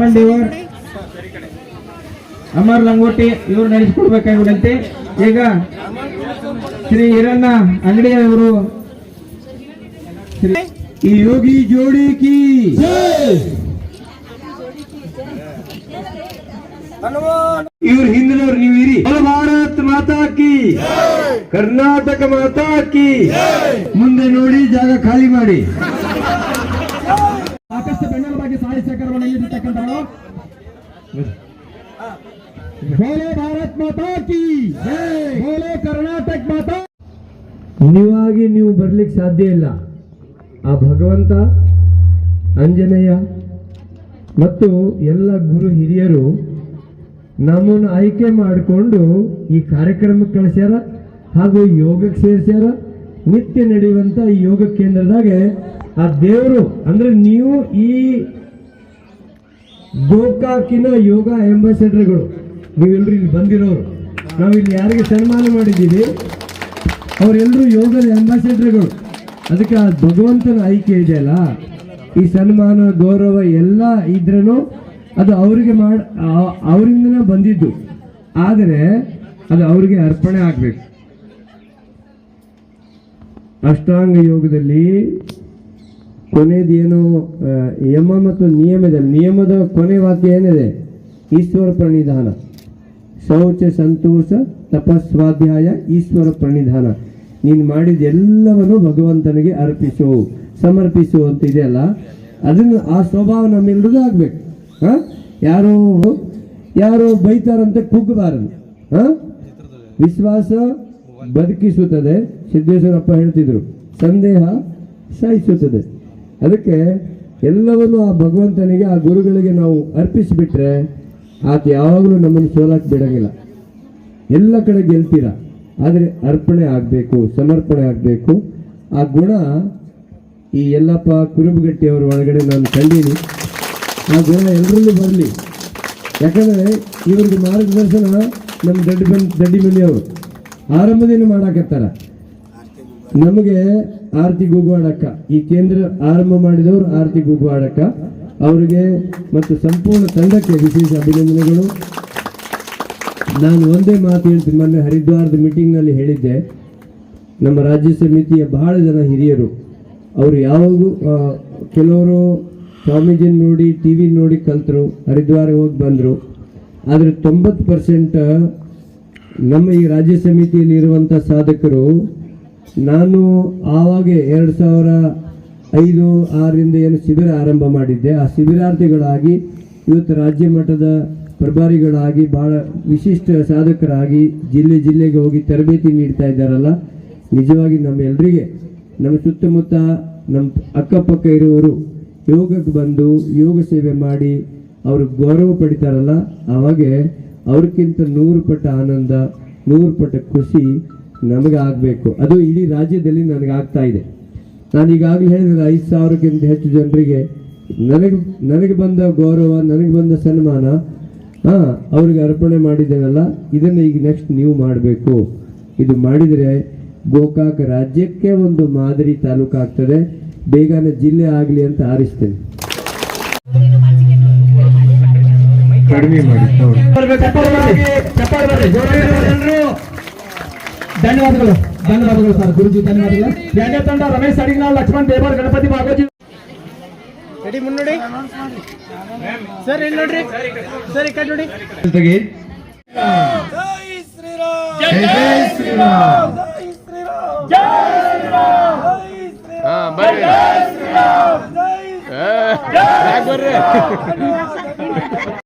ಲಕ್ಷ್ಮಣ್ ದೇವರ್ ಅಮರ್ ಲಂಗೋಟಿ ಇವರು ನಡೆಸಿಕೊಡ್ಬೇಕಾಗಿರುತ್ತೆ ಈಗ ಶ್ರೀ ಹಿರಣ್ಣ ಅಂಗಡಿ ಅವರು ಶ್ರೀ- ಈ ಯೋಗಿ ಜೋಡಿ ಕಿ. ಇವ್ರ ಹಿಂದಿನವ್ರು ನೀವು ಇರಿ. ಭಾರತ್ ಮಾತಾ ಕಿ. ಕರ್ನಾಟಕ ಮಾತಾ ಕಿ. ಮುಂದೆ ನೋಡಿ ಜಾಗ ಖಾಲಿ ಮಾಡಿ. ಸಾಕಷ್ಟು ಬೆನ್ನೆಲುಬಾಗಿ ಸಾಹಿತ್ಯ ಬೋಲೋ ಭಾರತ್ ಮಾತಾ ಕಿ ಕರ್ನಾಟಕ ಮಾತಾ. ನೀವಾಗಿ ನೀವು ಬರ್ಲಿಕ್ಕೆ ಸಾಧ್ಯ ಇಲ್ಲ. ಆ ಭಗವಂತ, ಆಂಜನೇಯ ಮತ್ತು ಎಲ್ಲ ಗುರು ಹಿರಿಯರು ನಮ್ಮನ್ನು ಆಯ್ಕೆ ಮಾಡಿಕೊಂಡು ಈ ಕಾರ್ಯಕ್ರಮಕ್ಕೆ ಕಳಿಸ್ಯಾರ ಹಾಗೂ ಯೋಗಕ್ಕೆ ಸೇರಿಸ್ಯಾರ. ನಿತ್ಯ ನಡೆಯುವಂತ ಈ ಯೋಗ ಕೇಂದ್ರದಾಗೆ ಆ ದೇವರು, ಅಂದ್ರೆ ನೀವು ಈ ಗೋಕಾಕಿನ ಯೋಗ ಅಂಬಾಸಿಡರ್ಗಳು ನೀವೆಲ್ಲರೂ ಇಲ್ಲಿ ಬಂದಿರೋರು ನಾವು ಇಲ್ಲಿ ಯಾರಿಗೆ ಸನ್ಮಾನ ಮಾಡಿದ್ದೀವಿ ಅವರೆಲ್ಲರೂ ಯೋಗದ ಅಂಬಾಸಿಡರ್ಗಳು ಅದಕ್ಕೆ ಆ ಭಗವಂತನ ಆಯ್ಕೆ ಇದೆಯಲ್ಲ ಈ ಸನ್ಮಾನ, ಗೌರವ ಎಲ್ಲ ಇದ್ರೂ ಅದು ಅವರಿಗೆ ಮಾಡ ಅವರಿಂದನೇ ಬಂದಿದ್ದು. ಆದರೆ ಅದು ಅವರಿಗೆ ಅರ್ಪಣೆ ಆಗಬೇಕು. ಅಷ್ಟಾಂಗ ಯೋಗದಲ್ಲಿ ಕೊನೆಯದೇನು ಯಮ ಮತ್ತು ನಿಯಮದ ನಿಯಮದ ಕೊನೆ ವಾಕ್ಯ ಏನಿದೆ? ಈಶ್ವರ ಪ್ರಣಿಧಾನ. ಶೌಚ ಸಂತೋಷ ತಪಸ್ವಾಧ್ಯಾಯ ಈಶ್ವರ ಪ್ರಣಿಧಾನ. ನೀನು ಮಾಡಿದ ಎಲ್ಲವನ್ನು ಭಗವಂತನಿಗೆ ಅರ್ಪಿಸು, ಸಮರ್ಪಿಸು ಅಂತ ಇದೆಯಲ್ಲ ಅದನ್ನು ಆ ಸ್ವಭಾವ ನಮ್ಮೆಲ್ಲರಿಗೂ ಆಗ್ಬೇಕು. ಹಾಂ? ಯಾರೋ ಯಾರೋ ಬೈತಾರಂತ ಕುಗ್ಗಬಾರದು ಹಾಂ? ವಿಶ್ವಾಸ ಬದುಕಿಸುತ್ತದೆ. ಸಿದ್ದೇಶ್ವರಪ್ಪ ಹೇಳ್ತಿದ್ರು, ಸಂದೇಹ ಸಾಯಿಸುತ್ತದೆ ಅದಕ್ಕೆ ಎಲ್ಲವನ್ನು ಆ ಭಗವಂತನಿಗೆ, ಆ ಗುರುಗಳಿಗೆ ನಾವು ಅರ್ಪಿಸಿಬಿಟ್ರೆ ಆತ ಯಾವಾಗಲೂ ನಮ್ಮನ್ನು ಸೋಲಕ್ಕೆ ಬಿಡೋಂಗಿಲ್ಲ. ಎಲ್ಲ ಕಡೆ ಗೆಲ್ತೀರ. ಆದರೆ ಅರ್ಪಣೆ ಆಗಬೇಕು, ಸಮರ್ಪಣೆ ಆಗಬೇಕು. ಆ ಗುಣ ಈ ಯಲ್ಲಪ್ಪ ಕುರುಬಗಟ್ಟಿಯವರ ಒಳಗಡೆ ನಾನು ಕಂಡೀನಿ. ಆ ಗುಣ ಎಲ್ಲರಲ್ಲೂ ಬರಲಿ. ಯಾಕಂದರೆ ಇವ್ರಿಗೆ ಮಾರ್ಗದರ್ಶನ ನಮ್ಮ ದಡ್ಡಿ ಬನ್ ದಡ್ಡಿ ಮನೆಯವರು ಆರಂಭದಿಂದ ಮಾಡಾಕತ್ತಾರ. ನಮಗೆ ಆರತಿ ಗುಗ್ವಾಡಕ್ಕ ಈ ಕೇಂದ್ರ ಆರಂಭ ಮಾಡಿದವರು ಆರತಿ ಗುಗ್ವಾಡಕ್ಕ ಅವರಿಗೆ ಮತ್ತು ಸಂಪೂರ್ಣ ತಂಡಕ್ಕೆ ವಿಶೇಷ ಅಭಿನಂದನೆಗಳು. ನಾನು ಒಂದೇ ಮಾತು ಹೇಳ್ತೀನಿ, ಮೊನ್ನೆ ಹರಿದ್ವಾರದ ಮೀಟಿಂಗ್ನಲ್ಲಿ ಹೇಳಿದ್ದೆ. ನಮ್ಮ ರಾಜ್ಯ ಸಮಿತಿಯ ಬಹಳ ಜನ ಹಿರಿಯರು. ಅವರು ಯಾವಾಗೂ ಕೆಲವರು ಸ್ವಾಮೀಜಿನ ನೋಡಿ, ಟಿ ವಿ ನೋಡಿ ಕಲ್ತರು ಹರಿದ್ವಾರ ಹೋಗಿ ಬಂದರು. ಆದರೆ ತೊಂಬತ್ತು ಪರ್ಸೆಂಟ್ ನಮ್ಮ ಈ ರಾಜ್ಯ ಸಮಿತಿಯಲ್ಲಿ ಇರುವಂಥ ಸಾಧಕರು ನಾನು ಆವಾಗ ಎರಡು ಸಾವಿರ ಐದು, ಆರರಿಂದ ಏನು ಶಿಬಿರ ಆರಂಭ ಮಾಡಿದ್ದೆ. ಆ ಶಿಬಿರಾರ್ಥಿಗಳಾಗಿ ಇವತ್ತು ರಾಜ್ಯ ಮಟ್ಟದ ಪ್ರಭಾರಿಗಳಾಗಿ ಭಾಳ ವಿಶಿಷ್ಟ ಸಾಧಕರಾಗಿ ಜಿಲ್ಲೆ ಜಿಲ್ಲೆಗೆ ಹೋಗಿ ತರಬೇತಿ ನೀಡ್ತಾ ಇದ್ದಾರಲ್ಲ. ನಿಜವಾಗಿ ನಮ್ಮೆಲ್ಲರಿಗೆ ನಮ್ಮ ಸುತ್ತಮುತ್ತ ನಮ್ಮ ಅಕ್ಕಪಕ್ಕ ಇರುವವರು ಯೋಗಕ್ಕೆ ಬಂದು ಯೋಗ ಸೇವೆ ಮಾಡಿ ಅವರು ಗೌರವ ಪಡಿತಾರಲ್ಲ. ಆವಾಗೆ ಅವ್ರಿಗಿಂತ ನೂರು ಪಟ್ಟ ಆನಂದ, ನೂರು ಪಟ್ಟ ಖುಷಿ ನಮಗೆ ಆಗಬೇಕು ಅದು ಇಡೀ ರಾಜ್ಯದಲ್ಲಿ ನನಗೆ ಆಗ್ತಾ ಇದೆ. ನಾನು ಈಗಾಗಲೇ ಹೇಳಿದ್ರೆ ಐದು ಸಾವಿರಕ್ಕಿಂತ ಹೆಚ್ಚು ಜನರಿಗೆ ನನಗೆ ನನಗೆ ಬಂದ ಗೌರವ ನನಗೆ ಬಂದ ಸನ್ಮಾನ ಹಾಂ ಅವ್ರಿಗೆ ಅರ್ಪಣೆ ಮಾಡಿದ್ದೇನಲ್ಲ ಇದನ್ನು ಈಗ ನೆಕ್ಸ್ಟ್ ನೀವು ಮಾಡಬೇಕು. ಇದು ಮಾಡಿದರೆ ಗೋಕಾಕ್ ರಾಜ್ಯಕ್ಕೆ ಒಂದು ಮಾದರಿ ತಾಲೂಕು ಆಗ್ತದೆ. ಬೇಗನೆ ಜಿಲ್ಲೆ ಆಗಲಿ ಅಂತ ಆರಿಸ್ತೇನೆ. ಕಡಿಮೆ ಮಾಡಿ ధన్యవాదాలు ధన్యవాదాలు సార్ గురుజీ ధన్యవాదాలు ధ్యానేతండ రమేష్ అడిగిన లక్ష్మణ్ దేవర్ గణపతి బాబోజీ రెడీ మున్నడి సార్ రెండు నోడ్రి సార్ ఇక్కడ నోడి. జై శ్రీరామ్. జై